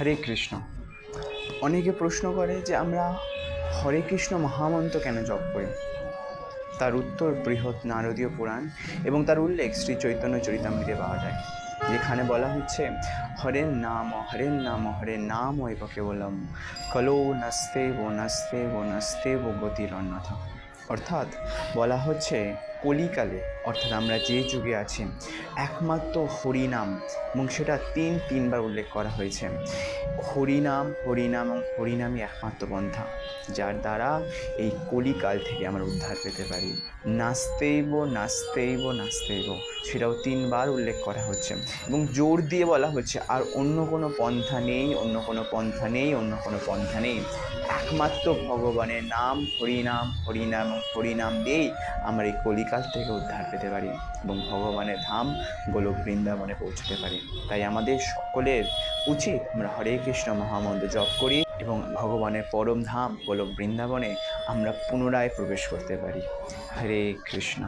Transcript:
হরে কৃষ্ণ। অনেকে প্রশ্ন করে যে আমরা হরে কৃষ্ণ মহামন্ত্র কেন জপ করি? তার উত্তর বৃহৎ নারদীয় পুরাণ এবং তার উল্লেখ শ্রী চৈতন্য চরিতামৃতে পাওয়া যায়। যেখানে বলা হচ্ছে হরের নাম হরের নাম হরের নাম এব কেবলম। কলো নাস্তে ও নাস্তে ও নাস্তে ও গতির অন্যথা অর্থাৎ বলা হচ্ছে কলিকালে, অর্থাৎ আমরা যে যুগে আছি, একমাত্র হরিনাম এবং সেটা তিন, তিনবার উল্লেখ করা হয়েছে। হরিনাম হরিনাম এবং হরিনামই একমাত্র পন্থা, যার দ্বারা এই কলিকাল থেকে আমরা উদ্ধার পেতে পারি। নাস্তেইব নাস্তেইব নাস্তেইব, সেটাও তিনবার উল্লেখ করা হচ্ছে এবং জোর দিয়ে বলা হচ্ছে, আর অন্য কোনো পন্থা নেই, অন্য কোনো পন্থা নেই, অন্য কোনো পন্থা নেই। একমাত্র ভগবানের নাম, হরিনাম হরিনাম হরিনাম দিয়েই আমরা এই কলিকাল থেকে উদ্ধার পেতে পারি এবং ভগবানের ধাম গোলক বৃন্দাবনে পৌঁছতে পারি। তাই আমাদের সকলের উচিত আমরা হরে কৃষ্ণ মহামন্ত্র জপ করি এবং ভগবানের পরম ধাম গোলক বৃন্দাবনে আমরা পুনরায় প্রবেশ করতে পারি। হরে কৃষ্ণ।